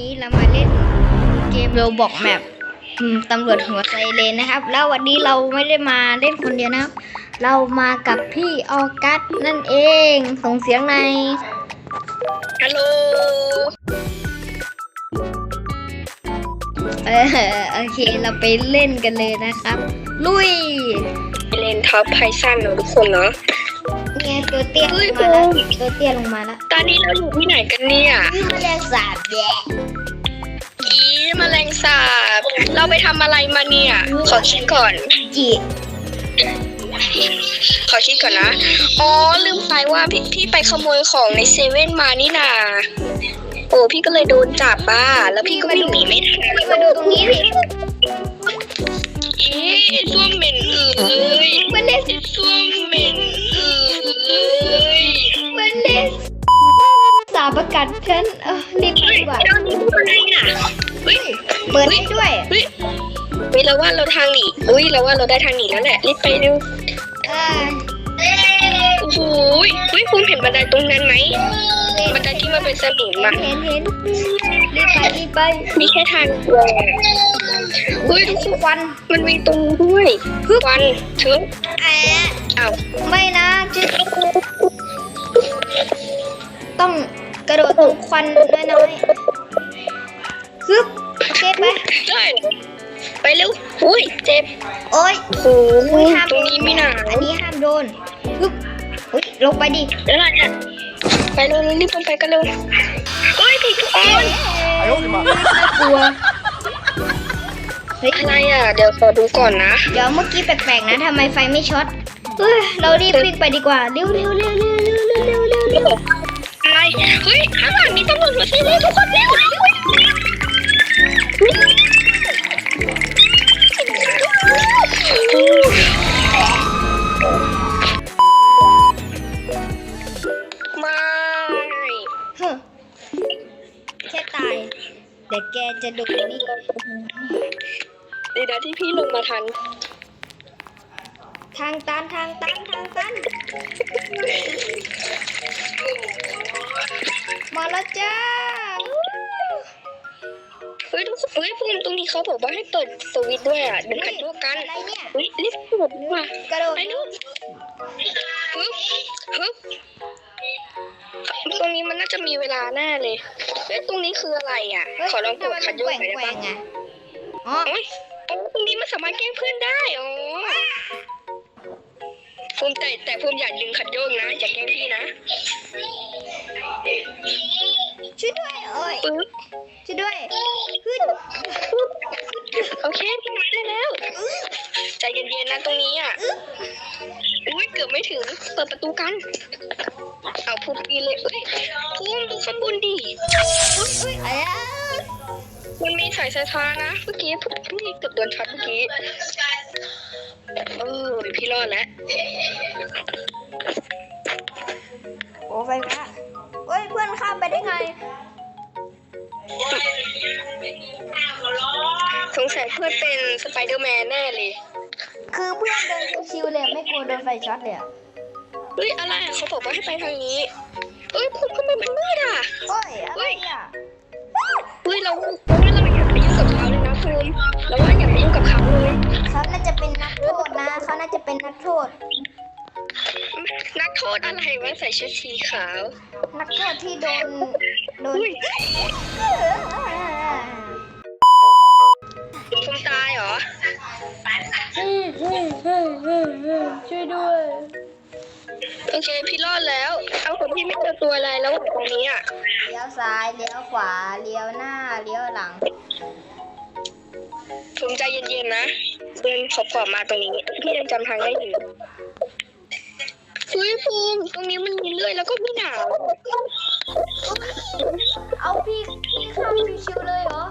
นี้เรามาเล่นเกมโรบอกแมปตำรวจหัวไซเรนนะครับ แล้ววันนี้เราไม่ได้มาเล่นคนเดียวนะครับ เรามากับพี่ออกัสนั่นเอง ส่งเสียงในอยฮัลโหลเออโอเคเราไปเล่นกันเลยนะครับ ลุยเล่นท็อปไพซันเนอะทุกคนเนาะ เนี่ยตัวเตี้ยลเฮ้ยงมาแล้วโอ้ตัวเตี้ยลงมาแล้วตอนนี้เราอยู่ที่ไหนกันเนี่ยคือแมลงสาบแย่อีแมลงสาบ เราไปทำอะไรมาเนี่ย ขอคิดก่อน จีขอคิดก่อนนะ อ๋อ ลืมไปว่าพี่พี่ไปขโมยของในเซเว่นมานี่นา โอ้พี่ก็เลยโดนจับบ้า แล้วพี่ก็วิ่งหนีไม่ทันพี่มาดูตรงนี้สิอีส้วมเหม็นอือเลยมันเล่นส้วมเหม็นาบประกัดฉันเออรีบไปเฮ้ยดีกว่าเจ้านี่อะไรน่ะเฮ้ยเปิดให้ด้วยเฮ้ยเฮ้ยเราว่าเราทางหนีอุ้ยเราว่าเราได้ทางหนีแล้วแหละรีบไปเร็วอ่าโอ้โหยเฮ้ยคุณเห็นบันไดตรงนั้นไหมบันไดที่มันเป็นสนิมอะเห็นเห็นรีบไปรีบไปมีแค่ทางเดียวเฮ้ยทุกคนควันมันมีตรงนี้ด้วยควันเถอะแอะอ้าวไม่นะจะต้อง กระโดดตรงควันน้อยๆฮึบโอเคไปได้ไปเร็วอุ้ยเจ็บ โอ้ยโอ้โหอุ้ยห้ามตรงนี้ไม่หนาอันนี้ห้ามโดนฮึบอุ้ยลงไปดิแล้วล่ะเนี่ยไปเร็วรีบลงไปกันเร็วเฮ้ยพี่ทุกคนน่ากลัวเฮ้ยอะไรอะ เดี๋ยวขอดูก่อนนะ เดี๋ยวเมื่อกี้แปลกๆนะทำไมไฟไม่ช็อตเฮ้ยเรารีบวิ่งไปดีกว่าเร็วเร็วเร็วเร็ว เฮ้ยข้างหลังมีตำรวจหัวไซเรนทุกคนเร็วเร็วไม่ฮ้อแค่ตายแต่แกจะโดนนี่ดีนะที่พี่ลงมาทัน ทางตันทางตันทางตันมาแล้วจ้าเฮ้ยทุกคนเฮ้ยพวกตรงนี้เขาบอกว่าให้เปิดสวิตช์ด้วยอะเดินขันโยกกันอะไรเนี่ยเฮ้ยรีบเปิดดีกว่ากระโดดไปลูกฮึบฮึบตรงนี้มันน่าจะมีเวลาแน่เลยเฮ้ยตรงนี้คืออะไรอะเฮ้ยขอลองกดทำไมขันโยกแกหน่อยได้ว่ปะงๆอะอ๋อโอ้ยโอ้ตรงนี้มันสามารถแกล้งเพื่อนได้อ๋อ ภูมิแต่แต่ภูมิอย่าดึงขันโยกนะอย่าแกล้งพี่นะช่วยด้วยโอ้ยปึ๊บช่วยด้วยขึ้นโอเคพี่มาได้แล้วใจเย็นๆนะตรงนี้อะอุ้ยเกือบไม่ถึงเปิดประตูกัน เอาภูมิปีนเลยเอ้ยภูมิดูข้างบนดิอุ้ยอะไรอะมันมีสายไฟฟ้านะเมื่อกี้พี่เกือบโดนช็อตเมื่อกี้ เออพี่รอดแล้วโอ้ไฟฟ้าเฮ้ยเพื่อนข้ามไปได้ไง สงสัยเพื่อนเป็นสไปเดอร์แมนแน่เลย คือเพื่อนเดินชิวๆเลยไม่กลัวโดนไฟช็อตเลยอะเฮ้ยอะไรเขาบอกว่าให้ไปทางนี้เอ้ยภูมิทำไมมันมืดอะโอ้ยอะไรอะ เฮ้ยเราเราว่าเรา เขาเลยนะภูมิเราว่าอย่าไปยุ่งกับเขาเลยเขาน่าจะเป็นนักโทษนะ เขาน่าจะเป็นนักโทษ นักโทษอะไรวะใส่ชุดสีขาว นักโทษที่โดน โดนอุ้ยภูมิตายเหรอช่วยด้วย โอเค พี่รอดแล้ว เอาคนพี่ไม่เจอตัวอะไรแล้วตรงนี้อะ เลี้ยวซ้าย เลี้ยวขวา เลี้ยวหน้า เลี้ยวหลัง ภูมิใจเย็นๆนะเดินขอบขอบๆมาตรงนี้ พี่ยังจำทางได้อยู่เฮ้ยภูมิตรงนี้มันมีเลื่อยแล้วก็มีหนาวเอาพี่พี่ข้ามชิวๆเลยเหรอ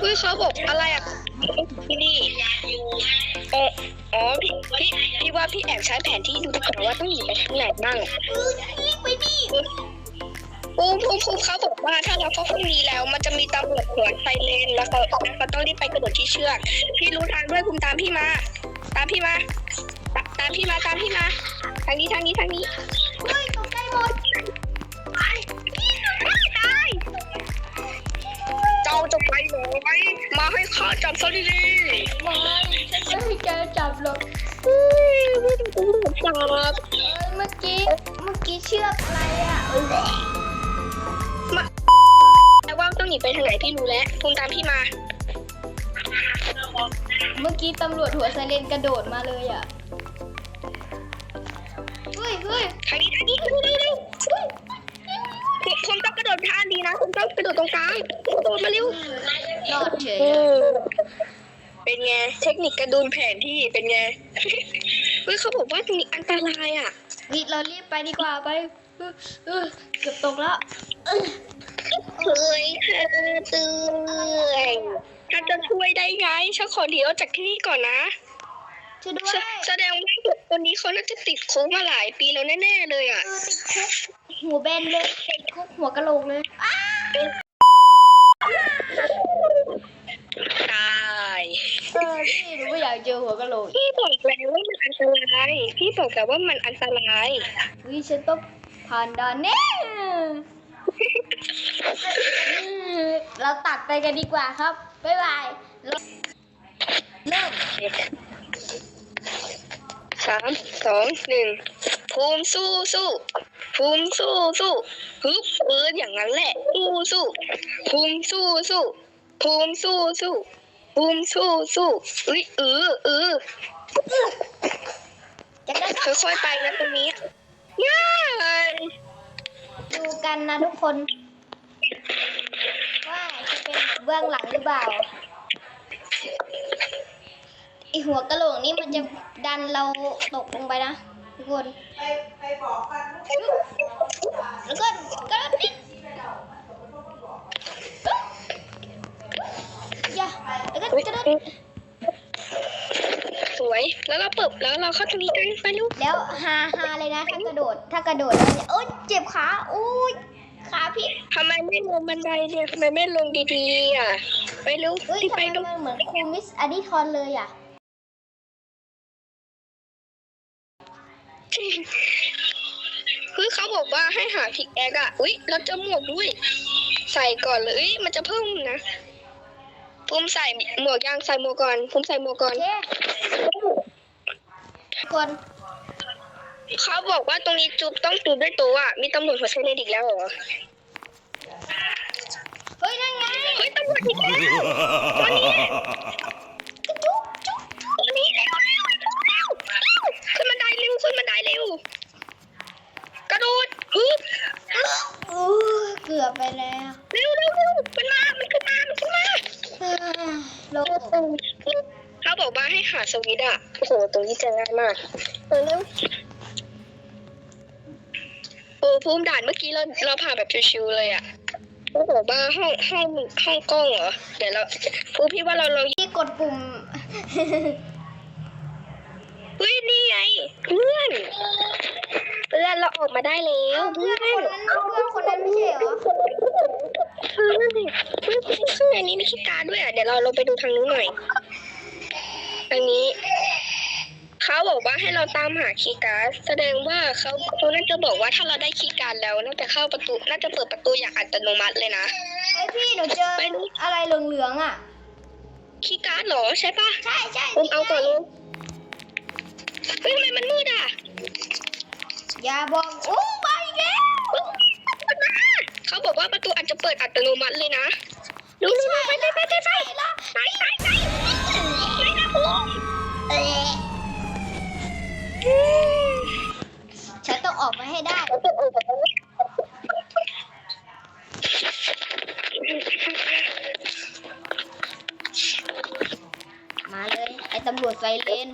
เฮ้ยเขาบอกอะไรอะที่นี่อ๋ออ๋อพี่พี่พี่ว่าพี่แอบใช้แผนที่ดูดีกว่าว่าต้องหนีไปทางไหนบ้าง คุณครูเขาบอกว่าถ้าเราเข้าห้องนี้แล้ว มันจะมีตำรวจหัวไซเรนแล้วก็เขาต้องรีบไปกระโดดที่เชือกพี่รู้ทางด้วยคุณตามพี่มา ตามพี่มาตาตามพี่มาตามพี่มา ทางนี้ทางนี้ทางนี้เฮ้ยตกใจหมดตายตายเจ้าจะไปหรอไหมมาให้ข้าจับซะดีๆไม่ฉันไม่เจอจับหรอกไม่ต้องจับเมื่อกี้เมื่อกี้เชือกอะไรอะ หนีไปทางไหนพี่รู้แล้วภูมิตามพี่มา เมื่อกี้ตำรวจหัวไซเรนกระโดดมาเลยอะ เฮ้ยเฮ้ยทางนี้ทางนี้เร็วเร็วเร็วผมผมต้องกระโดดท่าดีนะผมต้องกระโดดตรงกลางกระโดดมาเร็ว รอดเฉยเออะอเป็นไงเทคนิคกระดูนแผนที่เป็นไง เฮ้ยเขาบอกว่าตรงนี้อันตรายอะวิเรารีบไปดีกว่าไปเออเออเกือบตกแล้ว เออเฮ้ยเธอเตือนถ้าจะช่วยได้ไงฉันขอเดียวจากที่นี่ก่อนนะช่วยด้วแสยแสดงว่าตัวนี้เขาน่าจะติดคุกมาหลายปีแล้วแน่ๆเลยอะติดคุกหัวแบนเลยติดคุกหัวกะโหลกเลยตายเออพี่หนูไม่อยากเจอหัวกะโหลกพี่บอกแล้วว่ามันอันตรายพี่บอกแล้วว่ามันอันตรายวิฉันต้องผ่านด่านแน่ เราตัดไปกันดีกว่าครับ บ๊ายบายเริ่มเริ่มสามสองหนึ่งภูมิสู้สู้ภูมิสู้สู้ฮึบเอออย่างนั้นแหละสู้สู้ภูมิสู้สู้ภูมิสู้สู้ภูมิสู้สู้เอ้ยเออเออจะได้ค่อยๆไปนะตรงนี้ง่ายดูกันนะทุกคนว่าจะ เป็นเบื้องหลังหรือเปล่าไอหัวกะโหลกนี่มันจะดันเราตกลงไปนะทุกคนแล้วก็กระโดดนิดอย่าแล้วก็เฮ้ยกระโดดสวย แล้วเราเปิดแล้วเราเข้าตรงนี้กันไปลูก แล้วฮาฮาเลยนะ ถ้ากระโดด ถ้ากระโดดแล้วเนี่ยโอ๊ยเจ็บขาอุ้ย ขาพี่ทำไมไม่ลงบันไดเนี่ยทำไมไม่ลงดีๆอะ ไปลูกเฮ้ยรีบทำไปไมลูกมันเหมือนครูมิสอดิทอนเลยอะเฮ้ยเขาบอกว่าให้หาพิกแอคอะอุ้ยเราจะหมวกด้วย ใส่ก่อนเลยเอ้ยมันจะเพิ่มนะภูมิใส่หมวกยังใส่หมวกก่อนภูมิใส่หมวกก่อโอนเคทุกคน เขาบอกว่าตรงนี้จุบต้องจุบด้วยตัวอะมีตำรวจหัวไชเลนอีกแล้วเหรอเฮ้ยนั่นไงเฮ้ยตำรวจอีกแล้วตัวนี้ตัวนี้เร็วเร็วเร็วเร็วขึ้นบันไดเร็วขึ้นบันไดเร็วกระโดดฮึบอู้เกือบไปแล้วเร็วเร็วเร็วมันมามันขึ้นมามันขึ้นมาโลกเขาบอกว่าให้หาสวิตอะโอ้โหตรงนี้จะง่ายมากเร็ว โอ้ภูมิด่านเมื่อกี้เราเราผ่านแบบชิวๆเลยอะเขาบอกว่าห้องห้องห้องกล้องเหรอ เดี๋ยวเราภูมิพี่ว่าเราเราที่กดปุ่ม เฮ้ยนี่ไงเพื่อนเพื่อนเราออกมาได้แล้วเอ้าเพื่อนคนนั้นเพื่อนคนนั้นไม่ใช่เหรอเออนั่นสิเฮ้ยข้างในนี้มีขี้การด้วยอะเดี๋ยวเราเราไปดูทางนู้นหน่อยทางนี้ เขาบอกว่าให้เราตามหาคีย์การ์ดแสดงว่าเขาเขาน่าจะบอกว่าถ้าเราได้คีย์การ์ดแล้วน่าจะเข้าประตูน่าจะเปิดประตูอย่างอัตโนมัติเลยนะ ไอพี่หนูเจอไปดู อะไรเหลืองๆอะ คีย์การ์ดเหรอใช่ปะใช่ใช่ผมเอาก่อนลูกเฮ้ยทำไมมันมืดอะอย่าบอกโอ้มาอีกแล้วเขาบอกว่าประตูอาจจะเปิดอัตโนมัติเลยนะดูดูไปไปไปไปไปไปไปไปไปนะภูมิเอ๊ะ ฉันต้องออกมาให้ได้มาเลย ไอ้ตำรวจไซเรน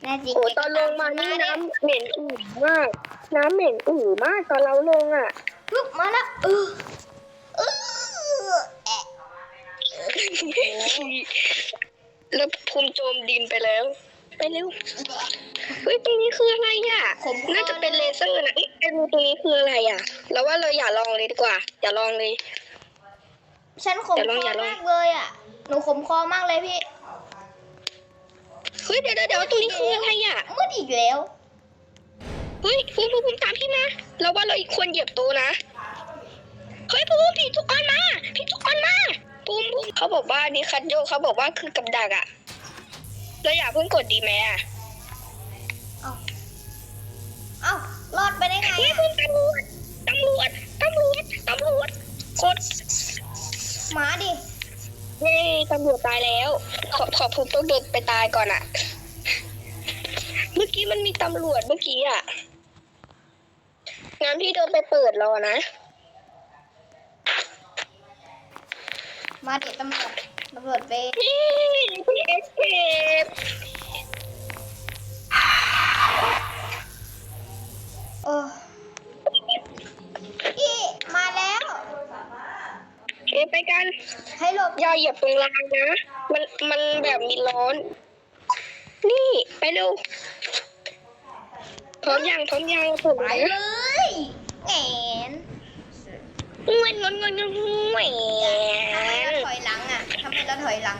แน่จริงโอ้ตอนลงมานี่น้ำเหม็นอืดมาก น้ำเหม็นอืดมากตอนเราลงอะปึ๊บมาแล้วเออเออแอะแล้วภูมิโจมดินไปแล้ว ไปเร็วเฮ้ยตรงนี้คืออะไรอะผมน่าจะเป็นเลเซอร์นะเอ้ยไอ้รูตรงนี้คืออะไรอะ แล้วว่าเราอย่าลองเลยดีกว่า อย่าลองเลย ฉันขมอย่าลคองออย่าลองมากเลยอะ หนูขมคอมากเลยพี่ เฮ้ยเดี๋ยวเดี๋ยวเดี๋ยวตรงนี้คืออะไรอะมืดอีกแล้วเฮ้ยภูมิภูมิภูมิตามพี่มาเราว่าเราอีกควรเหยียบโตะนะ เฮ้ยภูมิพี่ทุกคนมาพี่ทุกคนมาภูมิภูมิเขาบอกว่านี่คันโยกเขาบอกว่าคือกับดักอะ เราอย่าเพิ่งกดดีไหมอะเอ้าเอ้ารอดไปได้ไงนี่อะคุณตำรวจตำรวจตำรวจตำรวจกดหมาดิเย้ตำรวจตายแล้ว ขอขอพูดต้องเดินไปตายก่อนอะเมื่อกี้มันมีตำรวจเมื่อกี้อะงั้นพี่เดินไปเปิดรอนะ มาดิตำรวจ ตำรวจไปนี่พี่เอสเคปเออพี่มาแล้ว เคไปกัน ให้หลบอย่าเหยียบตรงรางนะ มันมันแบบมีร้อน นี่ไปเร็วพร้อมยังพร้อมยังถูกไปไหมเลยแหนงวยงวยงวยงวยงวยทำไมเราถอย หลังอะทำไมเราถอยหลัง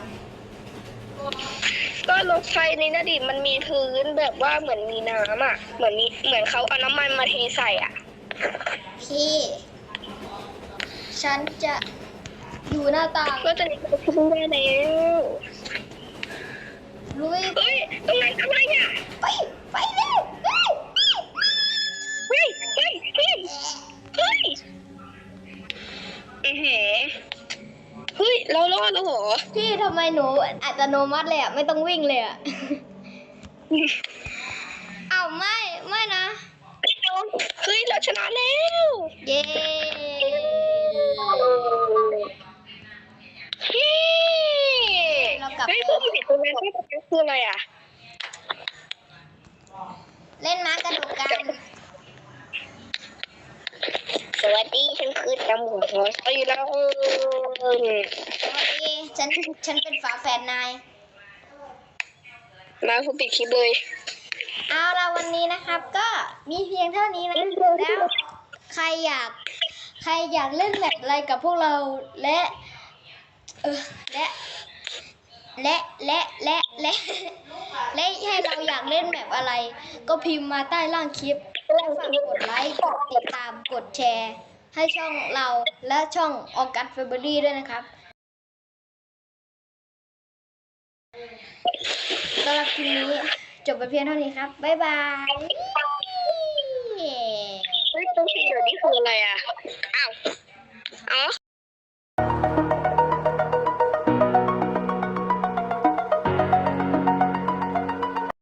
ก็รถไฟในนาดิมันมีพื้นแบบว่าเหมือนมีน้ำอะ เหมือนมีเหมือนเขาเอาน้ำมันมาเทใส่อะ พี่ ฉันจะอยู่หน้าต่างก็จะได้ขึ้นได้แล้วลุยเฮ้ยตรงนั้นอะไรอะไปไปเร็วเร็วเฮ้ยเฮ้ยเฮ้ยเฮ้ยอือหือ เฮ้ยเรารอดแล้วเหรอ พี่ทำไมหนูอัตโนมัติเลยอะ ไม่ต้องวิ่งเลยอะเอาไม่ ไม่นะ เฮ้ย เราชนะแล้ว เย้เฮ้เฮ้ยพวกมันเห็นตรงนั้นที่ตรงนั้นคืออะไรอะ เล่นม้ากระโดดกัน สวัสดีฉันคือจมูกหัวไอ้แล้วสวัสดี ฉันฉันเป็นฝาแฝดนายมาคุณปิดคลิปเลย เอาละวันนี้นะครับ ก็มีเพียงเท่านี้นะแล้วใครอยาก ใครอยากเล่นแบบอะไรกับพวกเราและเออและและและและและและให้เราอยากเล่นแบบอะไร ก็พิมพ์มาใต้ล่างคลิปและฝากกดไลค์กดติดตามกดแชร์ ให้ช่องเราและช่องออกัสเฟเบอรี่ด้วยนะครับ สำหรับคลิปนี้จบไปเพียงเท่านี้ครับ บ๊ายบายเฮ้ยตรงสีเดี๋ยวนี้คืออะไรอะ อ้าว อ๋อ